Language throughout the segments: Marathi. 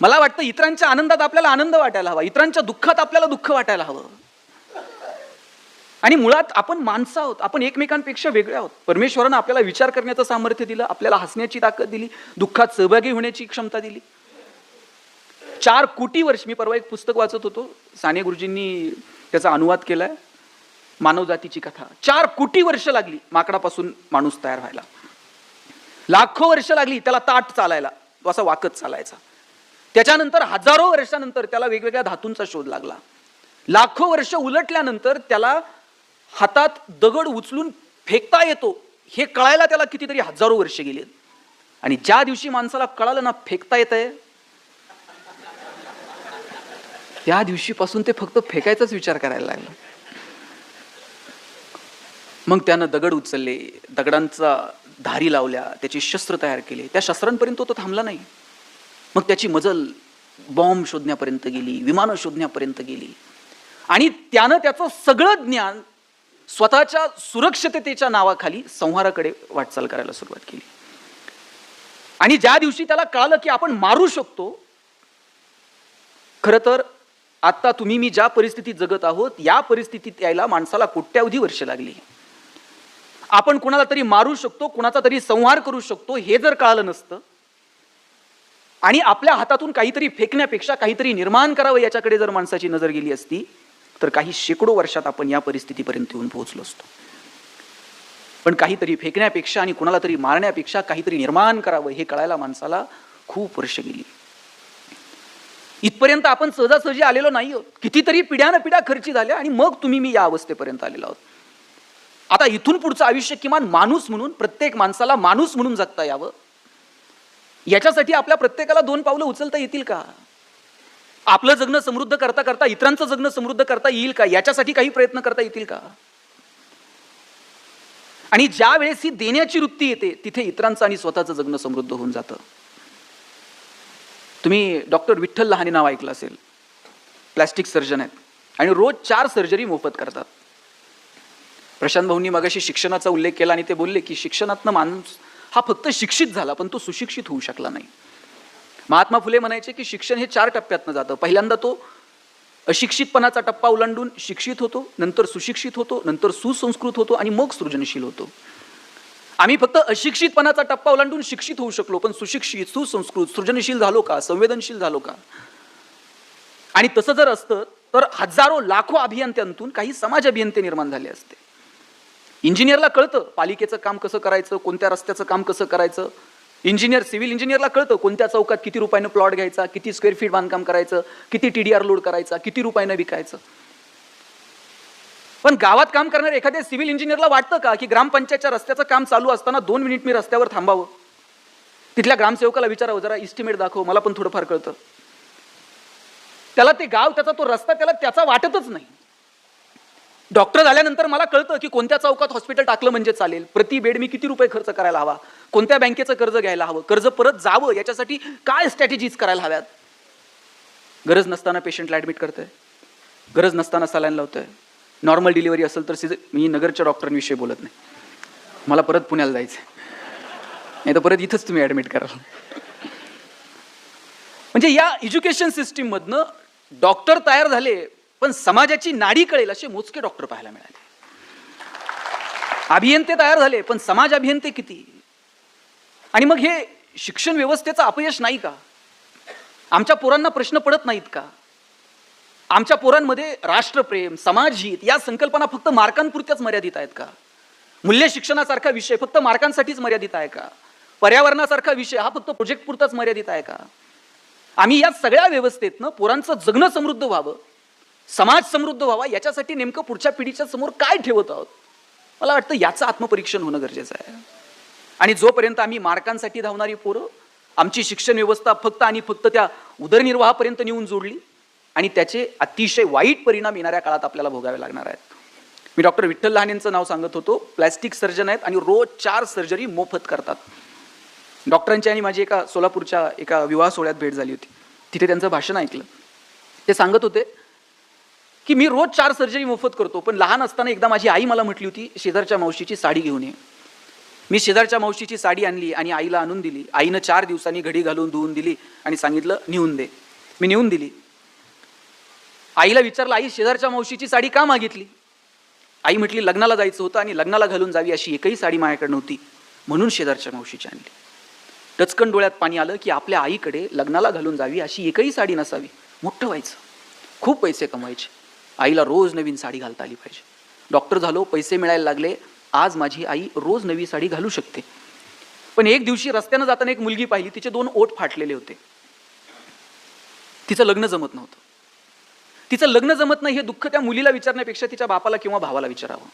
मला वाटतं इतरांच्या आनंदात आपल्याला आनंद वाटायला हवा. इतरांच्या दुःखात आपल्याला दुःख वाटायला हवं. आणि मुळात आपण माणसं आहोत. आपण एकमेकांपेक्षा वेगळे आहोत. परमेश्वरानं आपल्याला विचार करण्याचं सामर्थ्य दिलं आपल्याला हसण्याची ताकद दिली दुःखात सहभागी होण्याची क्षमता दिली. चार कोटी वर्ष मी परवा एक पुस्तक वाचत होतो. साने गुरुजींनी त्याचा अनुवाद केलाय. मानवजातीची कथा. चार कोटी वर्ष लागली माकडापासून माणूस तयार व्हायला. लाखो वर्ष लागली त्याला ताट चालायला. तो असा वाकत चालायचा. त्याच्यानंतर हजारो वर्षानंतर त्याला वेगवेगळ्या धातूंचा शोध लागला. लाखो वर्ष उलटल्यानंतर त्याला हातात दगड उचलून फेकता येतो हे कळायला त्याला कितीतरी हजारो वर्ष गेले. आणि ज्या दिवशी माणसाला कळालं ना फेकता येत आहे त्या दिवशीपासून ते फक्त फेकायचाच विचार करायला लागला. मग त्यानं दगड उचलले दगडांचा धारी लावल्या त्याची शस्त्र तयार केले. त्या शस्त्रांपर्यंत तो थांबला नाही. मग त्याची मजल बॉम्ब शोधण्यापर्यंत गेली विमानं शोधण्यापर्यंत गेली. आणि त्यानं त्याचं सगळं ज्ञान स्वतःच्या सुरक्षिततेच्या नावाखाली संहाराकडे वाटचाल करायला सुरुवात केली. आणि ज्या दिवशी त्याला कळालं की आपण मारू शकतो खरं तर आत्ता तुम्ही मी ज्या परिस्थितीत जगत आहोत या परिस्थितीत यायला माणसाला कोट्यावधी वर्ष लागली. आपण कुणाला तरी मारू शकतो कुणाचा तरी संहार करू शकतो हे जर कळालं नसतं आणि आपल्या हातातून काहीतरी फेकण्यापेक्षा काहीतरी निर्माण करावं याच्याकडे जर माणसाची नजर गेली असती तर काही शेकडो वर्षात आपण या परिस्थितीपर्यंत येऊन पोहोचलो असतो. पण काहीतरी फेकण्यापेक्षा आणि कुणाला तरी मारण्यापेक्षा काहीतरी निर्माण करावं हे कळायला माणसाला खूप वर्ष गेली. इथपर्यंत आपण सहजासहजी आलेलो नाही आहोत. कितीतरी पिढ्यानं पिढ्या खर्ची झाल्या आणि मग तुम्ही मी या अवस्थेपर्यंत आलेलो आहोत. आता इथून पुढचं आयुष्य किमान माणूस म्हणून प्रत्येक माणसाला माणूस म्हणून जगता यावं. याच्यासाठी आपल्या प्रत्येकाला दोन पावलं उचलता येतील का? आपलं जगणं समृद्ध करता करता इतरांचं जगणं समृद्ध करता येईल का? याच्यासाठी काही प्रयत्न करता येतील का? आणि ज्या वेळेस ही देण्याची वृत्ती येते तिथे इतरांचं आणि स्वतःचं जगणं समृद्ध होऊन जातं. तुम्ही डॉक्टर विठ्ठल लहाने नाव ऐकलं असेल. प्लॅस्टिक सर्जन आहेत. आणि रोज चार सर्जरी मोफत करतात. प्रशांत भाऊंनी मगाशी शिक्षणाचा उल्लेख केला आणि ते बोलले की शिक्षणातनं माणूस हा फक्त शिक्षित झाला पण तो सुशिक्षित होऊ शकला नाही. महात्मा फुले म्हणायचे की शिक्षण हे चार टप्प्यातनं जातं. पहिल्यांदा तो अशिक्षितपणाचा टप्पा ओलांडून शिक्षित होतो नंतर सुशिक्षित होतो नंतर सुसंस्कृत होतो आणि मग सृजनशील होतो. आम्ही फक्त अशिक्षितपणाचा टप्पा ओलांडून शिक्षित होऊ शकलो पण सुशिक्षित सुसंस्कृत सृजनशील झालो का संवेदनशील झालो का? आणि तसं जर असतं तर हजारो लाखो अभियंत्यांतून काही समाज अभियंते निर्माण झाले असते. इंजिनियरला कळतं पालिकेचं काम कसं करायचं कोणत्या रस्त्याचं काम कसं करायचं. इंजिनियर सिव्हिल इंजिनियरला कळतं कोणत्या चौकात किती रुपयानं प्लॉट घ्यायचा किती स्क्वेअर फीट बांधकाम करायचं किती टी डी आर लोड करायचा किती रुपयानं विकायचं. पण गावात काम करणाऱ्या एखाद्या सिव्हिल इंजिनियरला वाटतं का की ग्रामपंचायतच्या रस्त्याचं काम चालू असताना दोन मिनिट मी रस्त्यावर थांबावं? तिथल्या ग्रामसेवकाला विचारावं जरा इस्टिमेट दाखव मला पण थोडंफार कळतं. त्याला ते गाव त्याचा तो रस्ता त्याला त्याचा वाटतच नाही. डॉक्टर झाल्यानंतर मला कळतं की कोणत्या चौकात हॉस्पिटल टाकलं म्हणजे चालेल. प्रति बेड मी किती रुपये खर्च करायला हवा? कोणत्या बँकेचं कर्ज घ्यायला हवं? कर्ज परत जावं? याच्यासाठी काय स्ट्रॅटेजीज करायला हव्यात? गरज नसताना पेशंटला ॲडमिट करतंय. गरज नसताना सलाईन लावतोय. नॉर्मल डिलिव्हरी असेल तर मी नगरच्या डॉक्टरांविषयी बोलत नाही. मला परत पुण्याला जायचं नाही तर परत इथंच तुम्ही ॲडमिट कराल. म्हणजे या एज्युकेशन सिस्टीममधनं डॉक्टर तयार झाले पण समाजाची नाडी कळेल असे मोजके डॉक्टर पाहायला मिळाले. अभियंते तयार झाले पण समाज अभियंते किती? आणि मग हे शिक्षण व्यवस्थेचं अपयश नाही का? आमच्या पोरांना प्रश्न पडत नाहीत का? आमच्या पोरांमध्ये राष्ट्रप्रेम समाजहित या संकल्पना फक्त मार्कांपुरत्याच मर्यादित आहेत का? मूल्य शिक्षणासारखा विषय फक्त मार्कांसाठीच मर्यादित आहे का? पर्यावरणासारखा विषय हा फक्त प्रोजेक्ट पुरताच मर्यादित आहे का? आम्ही या सगळ्या व्यवस्थेतनं पोरांचं जगणं समृद्ध व्हावं. समाज समृद्ध व्हावा याच्यासाठी नेमकं पुढच्या पिढीच्या समोर काय ठेवत आहोत? मला वाटतं याचं आत्मपरीक्षण होणं गरजेचं आहे. आणि जोपर्यंत आम्ही मार्कांसाठी धावणारी पोरं आमची शिक्षण व्यवस्था फक्त आणि फक्त त्या उदरनिर्वाहापर्यंत नेऊन जोडली आणि त्याचे अतिशय वाईट परिणाम येणाऱ्या काळात आपल्याला भोगावे लागणार आहेत. मी डॉक्टर विठ्ठल लहानेंचं नाव सांगत होतो. प्लॅस्टिक सर्जन आहेत आणि रोज चार सर्जरी मोफत करतात. डॉक्टरांची आणि माझी एका सोलापूरच्या एका विवाह सोहळ्यात भेट झाली होती. तिथे त्यांचं भाषण ऐकलं. ते सांगत होते की मी रोज चार सर्जरी मोफत करतो पण लहान असताना एकदा माझी आई मला म्हटली होती शेजारच्या मावशीची साडी घेऊन ये. मी शेजारच्या मावशीची साडी आणली आणि आईला आणून दिली. आईनं चार दिवसांनी घडी घालून धुवून दिली आणि सांगितलं नेऊन दे. मी नेऊन दिली. आईला विचारलं आई शेजारच्या मावशीची साडी का मागितली? आई म्हटली लग्नाला जायचं होतं आणि लग्नाला घालून जावी अशी एकही साडी माझ्याकडे नव्हती म्हणून शेजारच्या मावशीची आणली. टचकन डोळ्यात पाणी आलं की आपल्या आईकडे लग्नाला घालून जावी अशी एकही साडी नसावी. मोठं व्हायचं. खूप पैसे कमवायचे. आईला रोज नवीन साडी घालता आली पाहिजे. डॉक्टर झालो पैसे मिळायला लागले आज माझी आई रोज नवी साडी घालू शकते. पण एक दिवशी रस्त्यानं जाताना एक मुलगी पाहिली तिचे दोन ओठ फाटलेले होते. तिचं लग्न जमत नव्हतं. तिचं लग्न जमत नाही हे दुःख त्या मुलीला विचारण्यापेक्षा तिच्या बापाला किंवा भावाला विचारावं.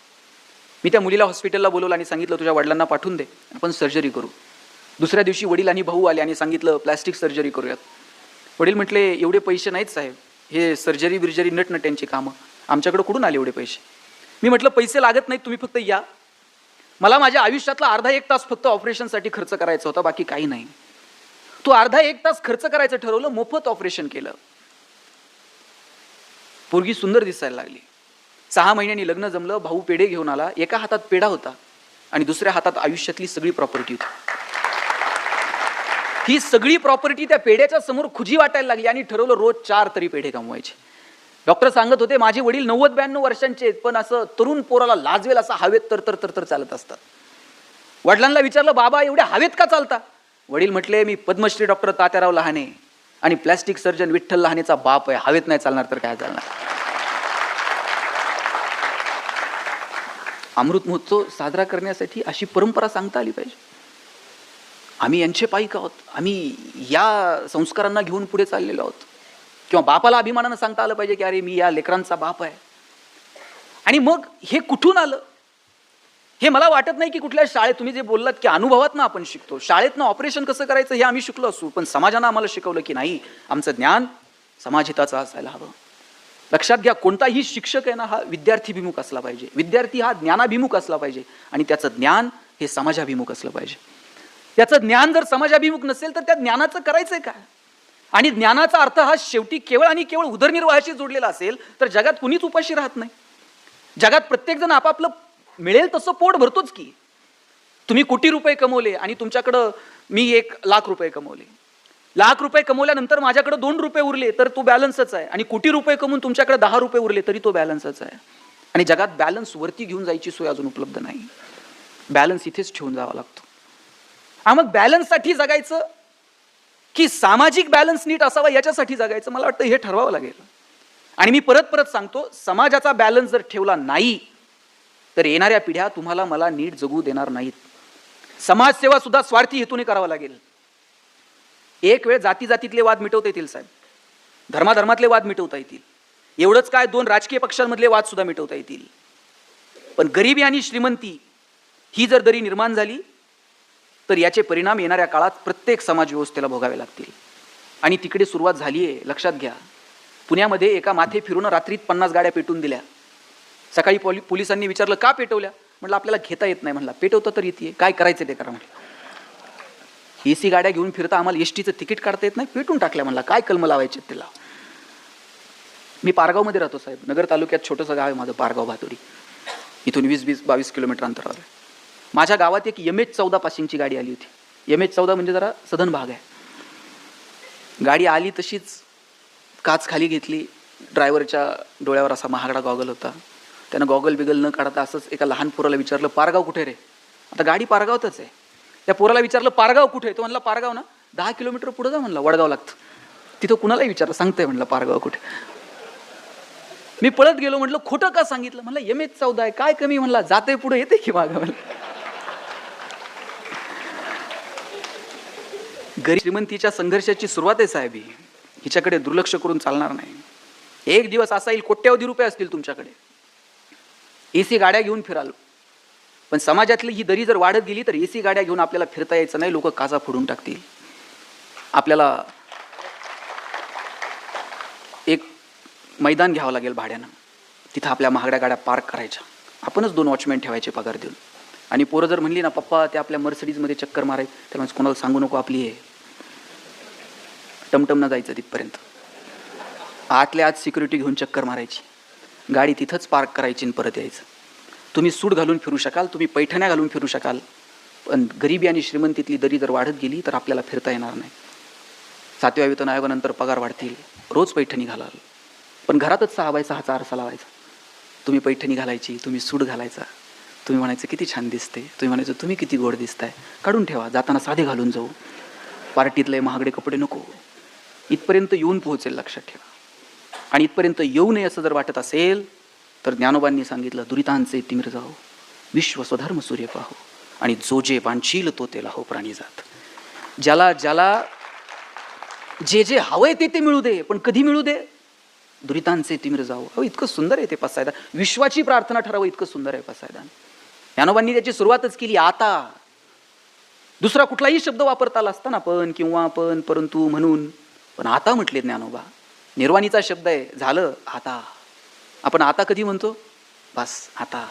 मी त्या मुलीला हॉस्पिटलला बोलवलं आणि सांगितलं तुझ्या वडिलांना पाठवून दे आपण सर्जरी करू. दुसऱ्या दिवशी वडील आणि भाऊ आले आणि सांगितलं प्लॅस्टिक सर्जरी करूयात. वडील म्हटले एवढे पैसे नाहीत साहेब हे सर्जरी बिर्जरी नटनट्यांची कामं. आमच्याकडे कुठून आले एवढे पैसे? मी म्हटलं पैसे लागत नाहीत तुम्ही फक्त या. मला माझ्या आयुष्यातला अर्धा एक तास फक्त ऑपरेशनसाठी खर्च करायचा होता बाकी काही नाही. तू अर्धा एक तास खर्च करायचं ठरवलं मोफत ऑपरेशन केलं. पोरगी सुंदर दिसायला लागली. सहा महिन्यांनी लग्न जमलं भाऊ पेढे घेऊन आला. एका हातात पेढा होता आणि दुसऱ्या हातात आयुष्यातली सगळी प्रॉपर्टी होती. ही सगळी प्रॉपर्टी त्या पेढ्याच्या समोर खुजी वाटायला लागली आणि ठरवलं रोज चार तरी पेढे कमवायचे. डॉक्टर सांगत होते माझे वडील नव्वद ब्याण्णव वर्षांचे आहेत पण असं तरुण पोराला लाजवेल असं हवेत तर तर तर तर चालत असतात. वडिलांना विचारलं बाबा एवढ्या हवेत का चालता? वडील म्हटले मी पद्मश्री डॉक्टर तात्याराव लहाने आणि प्लॅस्टिक सर्जन विठ्ठल लहानेचा बाप आहे हवेत नाही चालणार तर काय चालणार? अमृत महोत्सव साजरा करण्यासाठी अशी परंपरा सांगता आली पाहिजे. आम्ही यांचे पाईक आहोत. आम्ही या संस्कारांना घेऊन पुढे चाललेलो आहोत. किंवा बापाला अभिमानानं सांगता आलं पाहिजे की अरे मी या लेकरांचा बाप आहे. आणि मग हे कुठून आलं? हे मला वाटत नाही की कुठल्या शाळेत तुम्ही जे बोललात की अनुभवात ना आपण शिकतो. शाळेतनं ऑपरेशन कसं करायचं हे आम्ही शिकलो असू पण समाजानं आम्हाला शिकवलं की नाही आमचं ज्ञान समाजहिताचं असायला हवं. लक्षात घ्या कोणताही शिक्षक आहे ना हा विद्यार्थीभिमुख असला पाहिजे. विद्यार्थी हा ज्ञानाभिमुख असला पाहिजे. आणि त्याचं ज्ञान हे समाजाभिमुख असलं पाहिजे. त्याचं ज्ञान जर समाजाभिमुख नसेल तर त्या ज्ञानाचं करायचंय काय आणि ज्ञानाचा अर्थ हा शेवटी केवळ आणि केवळ उदरनिर्वाहाशी जोडलेला असेल तर जगात कुणीच उपाशी राहत नाही. जगात प्रत्येकजण आपापलं मिळेल तसं पोट भरतोच की. तुम्ही कोटी रुपये कमवले आणि तुमच्याकडं मी एक लाख रुपये कमवले. लाख रुपये कमवल्यानंतर माझ्याकडे दोन रुपये उरले तर तो बॅलन्सच आहे. आणि कोटी रुपये कमवून तुमच्याकडे दहा रुपये उरले तरी तो बॅलन्सच आहे. आणि जगात बॅलन्स वरती घेऊन जायची सोय अजून उपलब्ध नाही. बॅलन्स इथेच ठेवून जावा लागतो. हा मग बॅलन्ससाठी जगायचं? की सामाजिक बॅलन्स नीट असावा याच्यासाठी जगायचं? मला वाटतं हे ठरवावं लागेल. आणि मी परत परत सांगतो समाजाचा बॅलन्स जर ठेवला नाही तर येणाऱ्या पिढ्या तुम्हाला मला नीट जगू देणार नाहीत. समाजसेवा सुद्धा स्वार्थी हेतूने करावा लागेल. एक वेळ जाती जातीतले वाद मिटवता येतील साहेब. धर्माधर्मातले वाद मिटवता येतील. एवढंच काय दोन राजकीय पक्षांमधले वाद सुद्धा मिटवता येतील. पण गरिबी आणि श्रीमंती ही जर दरी निर्माण झाली तर याचे परिणाम येणाऱ्या काळात प्रत्येक समाज व्यवस्थेला भोगावे लागतील. आणि तिकडे सुरुवात झाली आहे लक्षात घ्या. पुण्यामध्ये एका माथे फिरून रात्रीत पन्नास गाड्या पेटून दिल्या. सकाळी पोली पोलिसांनी विचारलं का पेटवल्या? म्हटलं आपल्याला घेता येत नाही म्हणला पेटवतं तर येते काय करायचं ते करा म्हटलं. ए सी गाड्या घेऊन फिरता आम्हाला एस टीचं तिकीट काढता येत नाही. पेटून टाकल्या म्हणला काय कलम लावायचे त्याला मी पारगावमध्ये राहतो साहेब. नगर तालुक्यात छोटंसं गाव आहे माझं पारगाव भातुरी इथून वीस वीस बावीस किलोमीटर अंतरावर आहे. माझ्या गावात एक एम एच चौदा पासिंगची गाडी आली होती. एम एच चौदा म्हणजे जरा सधन भाग आहे. गाडी आली तशीच काच खाली घेतली. ड्रायव्हरच्या डोळ्यावर असा महागडा गॉगल होता. त्यानं गॉगल बिगल न काढता असंच एका लहान पोराला विचारलं पारगाव कुठे रे? आता गाडी पारगावतच आहे. त्या पोराला विचारलं पारगाव कुठे आहे? तो म्हणला पारगाव ना दहा किलोमीटर पुढं जा म्हणला वडगाव लागतं. तिथं कुणालाही विचारलं सांगतंय म्हणलं पारगाव कुठे? मी पळत गेलो म्हटलं खोटं का सांगितलं? म्हणलं एम एच चौदा आहे काय कमी? म्हणला जाते पुढे येते की मागं. म्हणलं गरीब श्रीमंतीच्या संघर्षाची सुरुवात आहे साहेब. ही हिच्याकडे दुर्लक्ष करून चालणार नाही. एक दिवस असा येईल कोट्यावधी रुपये असतील तुमच्याकडे. ए सी गाड्या घेऊन फिराल. पण समाजातली ही दरी जर वाढत गेली तर ए सी गाड्या घेऊन आपल्याला फिरता यायचं नाही लोक काचा फोडून टाकतील. आपल्याला एक मैदान घ्यावं लागेल भाड्यानं. तिथं आपल्या महागड्या गाड्या पार्क करायच्या. आपणच दोन वॉचमॅन ठेवायचे पगार देऊन. आणि पोरं जर म्हणली ना पप्पा ते आपल्या मर्सडीजमध्ये चक्कर माराय तर म्हणजे कोणाला सांगू नको आपली आहे टमटमनं जायचं तिथपर्यंत. आतल्या आत सिक्युरिटी घेऊन चक्कर मारायची. गाडी तिथंच पार्क करायची आणि परत यायचं. तुम्ही सूट घालून फिरू शकाल तुम्ही पैठण्या घालून फिरू शकाल पण गरिबी आणि श्रीमंतीतली दरी जर वाढत गेली तर आपल्याला फिरता येणार नाही. सातव्या वेतन आयोगानंतर पगार वाढतील रोज पैठणी घालाल. पण घरातच सहा बाय सहाचा आरसा लावायचा. तुम्ही पैठणी घालायची तुम्ही सूट घालायचा. तुम्ही म्हणायचं किती छान दिसते. तुम्ही म्हणायचं तुम्ही किती गोड दिसताय. काढून ठेवा जाताना साधे घालून जाऊ. पार्टीतले महागडे कपडे नको. इथपर्यंत येऊन पोहोचेल लक्षात ठेवा. आणि इथपर्यंत येऊ नये असं जर वाटत असेल तर ज्ञानोबांनी सांगितलं दुरितांचे तिमिर जाओ विश्व स्वधर्म सूर्य पाहो आणि जो जे वांछील तो तेला हो प्राणी जात. ज्याला ज्याला जे जे हवंय ते ते मिळू दे पण कधी मिळू दे? दुरितांचे तिमिर जाओ. अहो इतकं सुंदर आहे ते पसायदान विश्वाची प्रार्थना ठरावं इतकं सुंदर आहे पसायदान ज्ञानोबांनी त्याची सुरुवातच केली आता. दुसरा कुठलाही शब्द वापरता आला असता ना पण किंवा पण परंतु म्हणून पण आता म्हटले ज्ञानोबा निर्वाणीचा शब्द आहे झालं आता. आपण आता कधी म्हणतो? बस आता.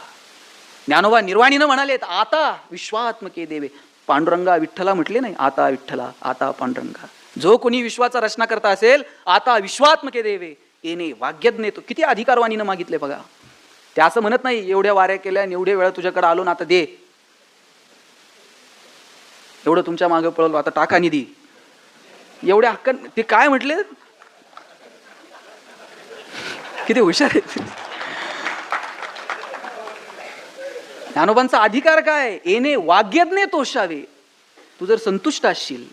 ज्ञानोबा निर्वाणीनं म्हणालेत आता विश्वात्मके देवे. पांडुरंगा विठ्ठला म्हटले नाही आता विठ्ठला आता पांडुरंगा. जो कोणी विश्वाचा रचना करता असेल आता विश्वात्मके देवे. येणे वाग्यज्ञ तो. किती अधिकारवाणीनं मागितले बघा. ते असं म्हणत नाही एवढ्या वाऱ्या केल्या आणि एवढ्या वेळा तुझ्याकडे आलो ना आता दे. एवढं तुमच्या मागे पळलो आता टाका निधी. एवढ्या हक्क ते काय म्हटले? किती हुशार आहे ज्ञानोबांचा अधिकार काय? येणे वाग्यज्ञ तोषावे. तू जर संतुष्ट असशील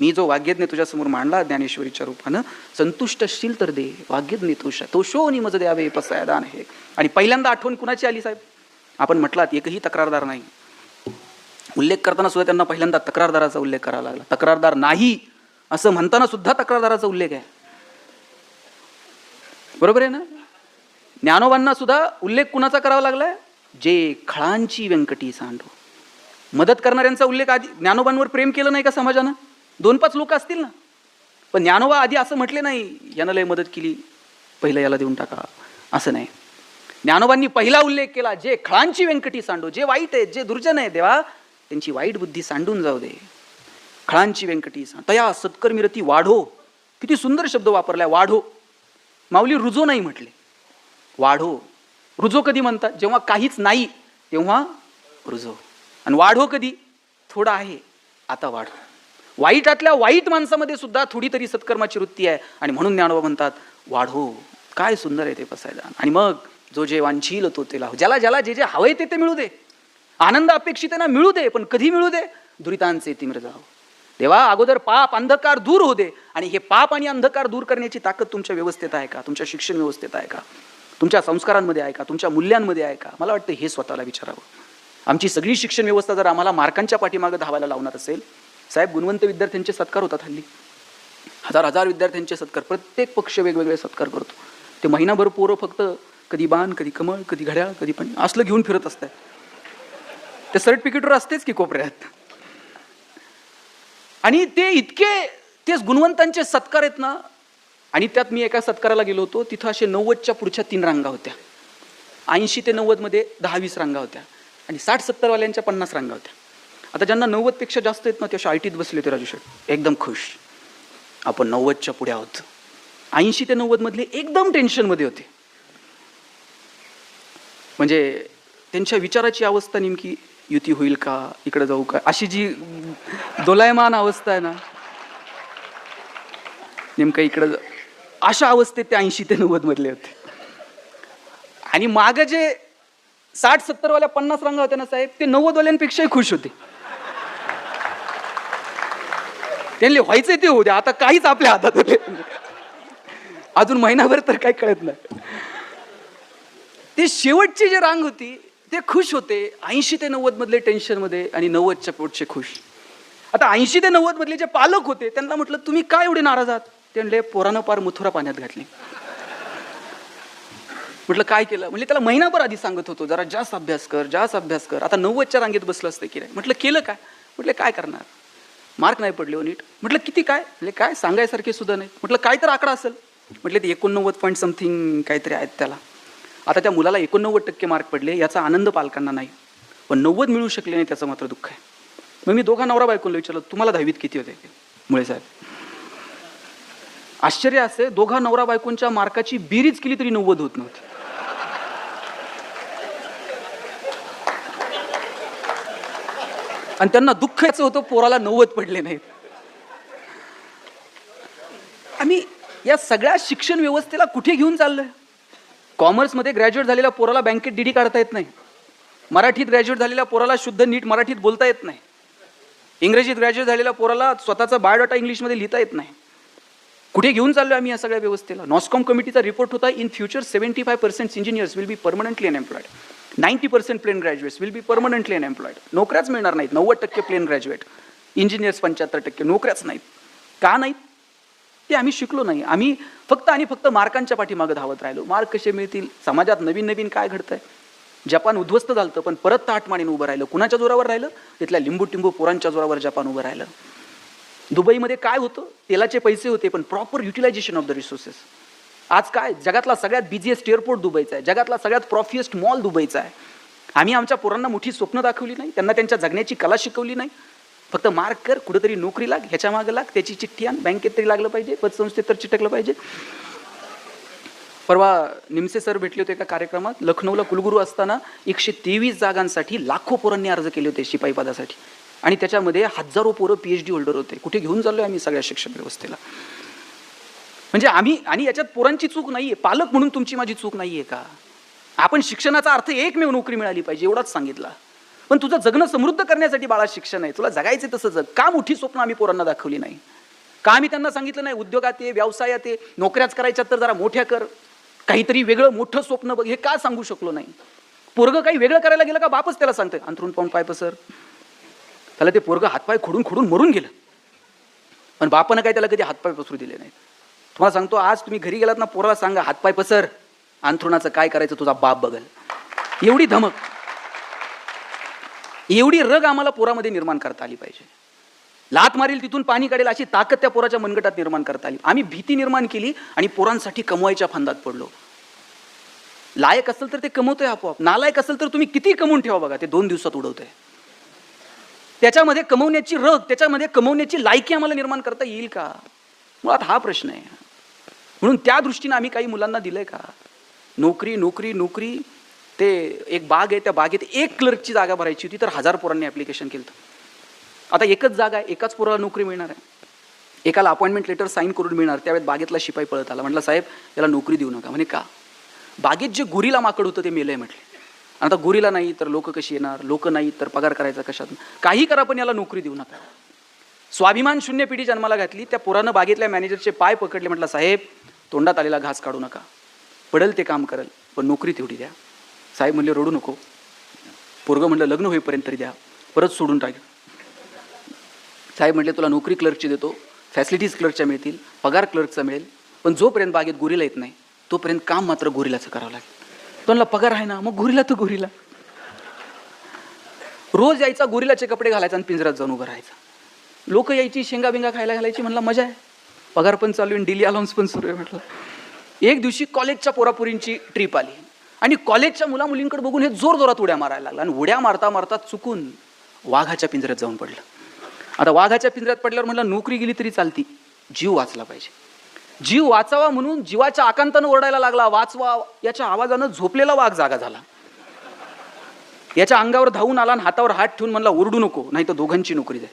मी जो वाग्यज्ञ तुझ्यासमोर मांडला ज्ञानेश्वरीच्या रूपानं संतुष्ट असशील तर दे. वाग्यज्ञ तोषा तोषो नि मज द्यावे पसायदान हे. आणि पहिल्यांदा आठवण कुणाची आली साहेब? आपण म्हटलात एकही तक्रारदार नाही. उल्लेख करताना सुद्धा त्यांना पहिल्यांदा तक्रारदाराचा उल्लेख करावा लागला. तक्रारदार नाही. असं म्हणताना सुद्धा तक्रारदाराचा उल्लेख आहे. बरोबर आहे ना? ज्ञानोबांना सुद्धा उल्लेख कुणाचा करावा लागलाय? जे खळांची व्यंकटी सांडो. मदत करणाऱ्यांचा उल्लेख आधी ज्ञानोबांवर प्रेम केलं नाही का समाजानं? दोन पाच लोक असतील ना? पण ज्ञानोबा आधी असं म्हटले नाही यानं लय मदत केली पहिलं याला देऊन टाका. असं नाही. ज्ञानोबांनी पहिला उल्लेख केला जे खळांची व्यंकटी सांडो जे वाईट आहेत जे दुर्जन आहे देवा त्यांची वाईट बुद्धी सांडून जाऊ दे. खळांची व्यंकटी तया सत्कर्मिरती वाढो. किती सुंदर शब्द वापरलाय वाढो. माऊली रुजो नाही म्हटले. वाढो. रुजो कधी म्हणतात? जेव्हा काहीच नाही तेव्हा रुजो. आणि वाढो कधी? थोडं आहे आता वाढो. वाईटातल्या वाईट माणसामध्ये सुद्धा थोडी तरी सत्कर्माची वृत्ती आहे. आणि म्हणून ज्ञानोबा म्हणतात वाढो. काय सुंदर आहे ते पसायला. आणि मग जो जे वांछील तो ते लाव ज्याला ज्याला जे जे हवंय ते ते मिळू दे. आनंद अपेक्षित ना मिळू दे पण कधी मिळू दे? दुरितांचे तिम्र जाव. तेव्हा अगोदर पाप अंधकार दूर होऊ दे. आणि हे पाप आणि अंधकार दूर करण्याची ताकद तुमच्या व्यवस्थेत आहे का? तुमच्या शिक्षण व्यवस्थेत आहे का? तुमच्या संस्कारांमध्ये आहे का? तुमच्या मूल्यांमध्ये आहे का? मला वाटतं हे स्वतःला विचारावं. आमची सगळी शिक्षण व्यवस्था जर आम्हाला मार्कांच्या पाठीमागं धावायला लावणार असेल साहेब गुणवंत विद्यार्थ्यांचे सत्कार होतात हल्ली. हजार हजार विद्यार्थ्यांचे सत्कार प्रत्येक पक्ष वेगवेगळे सत्कार करतो. ते महिनाभर पोरं फक्त कधी बाण कधी कमळ कधी घड्याळ कधी पण असलं घेऊन फिरत असतात. ते सर्टिफिकेटवर असतेच की कोपऱ्यात. आणि ते इतके तेच गुणवंतांचे सत्कार आहेत ना आणि त्यात मी एका सत्काराला गेलो होतो तिथं असे नव्वदच्या पुढच्या तीन रांगा होत्या. ऐंशी ते नव्वदमध्ये दहा वीस रांगा होत्या. आणि साठ सत्तरवाल्यांच्या पन्नास रांगा होत्या. आता ज्यांना नव्वदपेक्षा जास्त आहेत ना ते अशा आयटीत बसले होते राजू शेठ. एकदम खुश. आपण नव्वदच्या पुढे आहोत. ऐंशी ते नव्वदमधले एकदम टेन्शनमध्ये होते. म्हणजे त्यांच्या विचाराची अवस्था नेमकी युती होईल का? इकडे जाऊ का? अशी जी दोलायमान अवस्था आहे ना नेमकं इकडं अशा अवस्थेत ते ऐंशी ते नव्वद मधले होते. आणि माग जे साठ सत्तर वाल्या पन्नास रंग होत्या ना साहेब ते नव्वद वाल्यांपेक्षाही खुश होते. त्यांनी व्हायचंय ते होते आता काहीच आपल्या हातात होते. अजून महिनाभर तर काही कळत नाही. ते शेवटची जी रांग होती ते खुश होते. ऐंशी ते नव्वद मधले टेन्शनमध्ये आणि नव्वदच्या पोटचे खुश. आता ऐंशी ते नव्वद मधले जे पालक होते त्यांना म्हटलं तुम्ही काय एवढे नाराज आहात? ते म्हणले पोरानं पार मथुरा पाण्यात घातली. म्हटलं काय केलं? म्हणजे त्याला महिनाभर आधी सांगत होतो जरा जास्त अभ्यास कर जास्त अभ्यास कर. आता नव्वदच्या रांगेत बसलं असतं की नाही? म्हटलं केलं काय? म्हटलं काय करणार? मार्क नाही पडले हो नीट. म्हटलं किती काय? म्हणजे काय? सांगायसारखे सुद्धा नाही म्हटलं काय तर आकडा असेल. म्हटलं ते एकोणनव्वद पॉईंट समथिंग काहीतरी आहेत त्याला. आता त्या मुलाला एकोणनव्वद टक्के मार्क पडले याचा आनंद पालकांना नाही. पण नव्वद मिळू शकले नाही त्याचं मात्र दुःख आहे. मग मी दोघा नवरा बायकोला विचारलं तुम्हाला दहावीत किती होते? मुळे साहेब. आश्चर्य असे दोघा नवरा बायकोंच्या मार्काची बेरीज केली तरी नव्वद होत नव्हती. आणि त्यांना दुःख याचं होतं पोराला नव्वद पडले नाहीत. आम्ही या सगळ्या शिक्षण व्यवस्थेला कुठे घेऊन चाललोय? कॉमर्समध्ये ग्रॅज्युएट झालेल्या पोराला बँकेत डीडी काढता येत नाही. मराठीत ग्रॅज्युएट झालेल्या पोराला शुद्ध नीट मराठीत बोलता येत नाही. इंग्रजीत ग्रॅज्युएट झालेल्या पोराला स्वतःचा बायोडाटा इंग्लिशमध्ये लिहिता येत नाही. कुठे घेऊन चाललो आम्ही या सगळ्या व्यवस्थेला? नॉस्कॉम कमिटीचा रिपोर्ट होता in future seventy five percent engineers will be permanently unemployed ninety percent plain graduates will be permanently unemployed नोकऱ्याच मिळणार नाहीत नव्वद टक्के प्लेन ग्रॅज्युएट. इंजिनियर्स पंच्याहत्तर टक्के नोकऱ्याच नाहीत. का नाहीत? ते आम्ही शिकलो नाही. आम्ही फक्त आणि फक्त मार्कांच्या पाठीमागं धावत राहिलो. मार्क कसे मिळतील? समाजात नवीन नवीन काय घडतंय? जपान उद्ध्वस्त झालं पण परत ताटमाणीनं उभं राहिलं. कुणाच्या जोरावर राहिलं? तिथल्या लिंबू टिंबू पोरांच्या जोरावर जपान उभं राहिलं. दुबईमध्ये काय होतं? तेलाचे पैसे होते पण proper utilisation of the resources आज काय? जगातला सगळ्यात बिझिएस्ट एअरपोर्ट दुबईचा आहे. जगातला सगळ्यात प्रॉफिएस्ट मॉल दुबईचा आहे. आम्ही आमच्या पोरांना मोठी स्वप्न दाखवली नाही. त्यांना त्यांच्या जगण्याची कला शिकवली नाही. फक्त मार्क कर कुठेतरी नोकरी लाग ह्याच्या मागे लाग त्याची चिठ्ठी आण बँकेत तरी लागलं पाहिजे पतसंस्थेत तर चिटकलं पाहिजे. परवा निमसे सर भेटले होते एका कार्यक्रमात लखनौला कुलगुरू असताना एकशे तेवीस जागांसाठी लाखो पोरांनी अर्ज केले होते शिपाई पदासाठी. आणि त्याच्यामध्ये हजारो पोरं पी एच डी होल्डर होते. कुठे घेऊन चाललो आम्ही सगळ्या शिक्षण व्यवस्थेला. म्हणजे आम्ही आणि याच्यात पोरांची चूक नाहीये पालक म्हणून तुमची माझी चूक नाहीये का? आपण शिक्षणाचा अर्थ एकमेव नोकरी मिळाली पाहिजे एवढाच सांगितला. पण तुझं जगणं समृद्ध करण्यासाठी बाळा शिक्षण आहे. तुला जगायचं तसं जग. का मोठी स्वप्न आम्ही पोरांना दाखवली नाही? का आम्ही त्यांना सांगितलं नाही उद्योगात ये व्यवसायात ये नोकऱ्याच करायच्या तर जरा मोठ्या कर. काहीतरी वेगळं मोठं स्वप्न बघ हे का सांगू शकलो नाही? पोरगं काही वेगळं करायला गेलं का बापच त्याला सांगतं अंथरून पाहून पाय पसर. त्याला ते पोरगं हातपाय खोडून खोडून मरून गेलं. पण बापानं काय त्याला कधी हातपाय पसरू दिले नाहीत? तुम्हाला सांगतो आज तुम्ही घरी गेलात ना पोराला सांगा हातपाय पसर. अंथरुणाचं काय करायचं तुझा बाप बघल. एवढी धमक. एवढी रग आम्हाला पोरामध्ये निर्माण करता आली पाहिजे. लात मारील तिथून पाणी काढेल अशी ताकद त्या पोराच्या मनगटात निर्माण करता आली. आम्ही भीती निर्माण केली आणि पोरांसाठी कमवायच्या फंदात पडलो. लायक असेल तर ते कमवतोय आपोआप. नालायक असेल तर तुम्ही किती कमवून ठेवा बघा ते दोन दिवसात उडवतंय. त्याच्यामध्ये कमवण्याची रग त्याच्यामध्ये कमवण्याची लायकी आम्हाला निर्माण करता येईल का? मुळात हा प्रश्न आहे. म्हणून त्या दृष्टीने आम्ही काही मुलांना दिलंय का? नोकरी नोकरी नोकरी ते एक बाग आहे त्या बागेत एक क्लर्कची जागा भरायची होती तर हजार पोरांनी ॲप्लिकेशन केलं आता एकच जागा आहे एकाच पोराला नोकरी मिळणार आहे. एकाला अपॉइंटमेंट लेटर साईन करून मिळणार त्यावेळेस बागेतला शिपाई पळत आला. म्हटलं साहेब याला नोकरी देऊ नका. म्हणे का? बागेत जे गुरीला माकड होतं ते मेलं आहे म्हटले आता गुरीला नाही तर लोक कशी येणार? लोक नाही तर पगार करायचा कशात काही करा पण याला नोकरी देऊ नका. स्वाभिमान शून्य पिढी जन्माला घातली त्या पोरानं बागेतल्या मॅनेजरचे पाय पकडले. म्हटलं साहेब तोंडात आलेला घास काढू नका. पडेल ते काम करेल पण नोकरी तेवढी द्या. साहेब म्हणले रडू नको. पोरगं म्हणलं लग्न होईपर्यंत तरी द्या. परत सोडून टाक. साहेब म्हटले तुला नोकरी क्लर्कची देतो. फॅसिलिटीज क्लर्कच्या मिळतील. पगार क्लर्कचा मिळेल. पण जोपर्यंत बागेत गोरीला येत नाही तोपर्यंत काम मात्र गोरीलाचं करावं लागेल. तो पगार आहे ना मग गोरीला तर गोरीला. रोज यायचा गोरीलाचे कपडे घालायचा आणि पिंजऱ्यात जाऊन उभं राहायचा. लोक यायची शेंगा बिंगा खायला घालायची म्हणला मजा आहे. पगार पण चालू आहे डेली अलाउन्स पण सुरू आहे म्हटलं. एक दिवशी कॉलेजच्या पोरापुरींची ट्रिप आली. आणि कॉलेजच्या मुला मुलींकडे बघून हे जोर जोरात उड्या मारायला लागला. आणि उड्या मारता मारता चुकून वाघाच्या पिंजऱ्यात जाऊन पडलं. आता वाघाच्या पिंजऱ्यात पडल्यावर म्हटलं नोकरी गेली तरी चालती. जीव वाचला पाहिजे. जीव वाचावा म्हणून जीवाच्या आकांतानं ओरडायला लागला. वाचवा याच्या आवाजानं झोपलेला वाघ जागा झाला. याच्या अंगावर धावून आला आणि हातावर हात ठेवून म्हणला ओरडू नको नाही तर दोघांची नोकरी जाय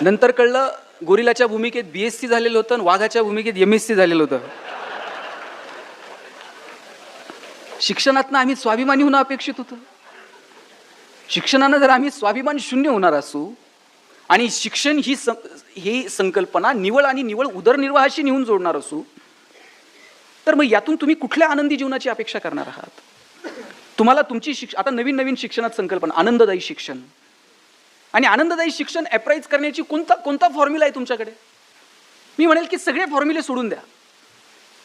नंतर कळलं गोरिलाच्या भूमिकेत बी एस सी झालेलं होतं आणि वाघाच्या भूमिकेत एम एस सी झालेलं होतं. शिक्षणातनं आम्ही स्वाभिमानी होणं अपेक्षित होतं. शिक्षणानं जर आम्ही स्वाभिमान शून्य होणार असू आणि शिक्षण ही सं ही संकल्पना निवळ आणि निवळ उदरनिर्वाहाशी नेऊन जोडणार असू तर मग यातून तुम्ही कुठल्या आनंदी जीवनाची अपेक्षा करणार आहात? तुम्हाला तुमची शिक्ष आता नवीन नवीन शिक्षणात संकल्पना आनंददायी शिक्षण. आणि आनंददायी शिक्षण ॲप्राईज करण्याची कोणता कोणता फॉर्म्युला आहे तुमच्याकडे? मी म्हणेल की सगळे फॉर्म्युले सोडून द्या.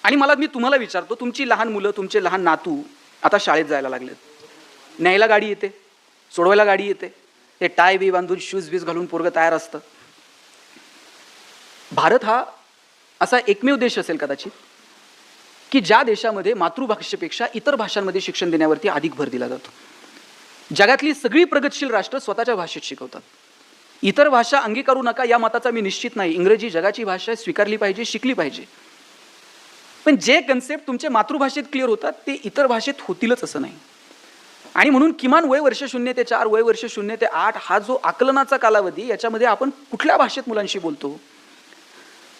आणि मला मी तुम्हाला विचारतो तुमची लहान मुलं तुमचे लहान नातू आता शाळेत जायला लागलेत. न्यायला गाडी येते सोडवायला गाडी येते. ते टाय बी बांधून शूज बीज घालून पोरगं तयार असतं. भारत हा असा एकमेव देश असेल कदाचित की ज्या देशामध्ये मातृभाषेपेक्षा इतर भाषांमध्ये शिक्षण देण्यावरती अधिक भर दिला जातो. जगातली सगळी प्रगतशील राष्ट्र स्वतःच्या भाषेत शिकवतात. इतर भाषा अंगीकारू नका या मताचा मी निश्चित नाही. इंग्रजी जगाची भाषा स्वीकारली पाहिजे शिकली पाहिजे. पण जे कन्सेप्ट तुमच्या मातृभाषेत क्लिअर होतात ते इतर भाषेत होतीलच असं नाही. आणि म्हणून किमान वय वर्ष शून्य ते चार वय वर्ष शून्य ते आठ हा जो आकलनाचा कालावधी याच्यामध्ये आपण कुठल्या भाषेत मुलांशी बोलतो?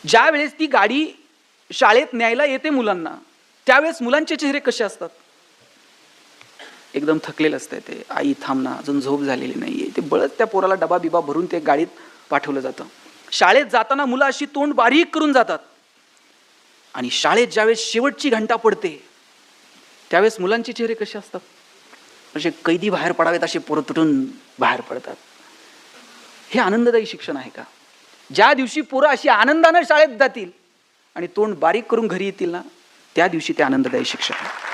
ज्या वेळेस ती गाडी शाळेत न्यायला येते मुलांना त्यावेळेस मुलांचे चेहरे कसे असतात? एकदम थकलेलं असतंय ते. आई थांबना अजून झोप झालेली नाहीये. ते बळत त्या पोराला डबा बिबा भरून ते गाडीत पाठवलं जातं. शाळेत जाताना मुलं अशी तोंड बारीक करून जातात. आणि शाळेत ज्यावेळेस शेवटची घंटा पडते त्यावेळेस मुलांचे चेहरे कसे असतात? असे कैदी बाहेर पडावेत असे पोरं तुटून बाहेर पडतात. हे आनंददायी शिक्षण आहे का? ज्या दिवशी पोरं अशी आनंदानं शाळेत जातील आणि तोंड बारीक करून घरी येतील ना त्या दिवशी ते आनंददायी शिक्षण आहे.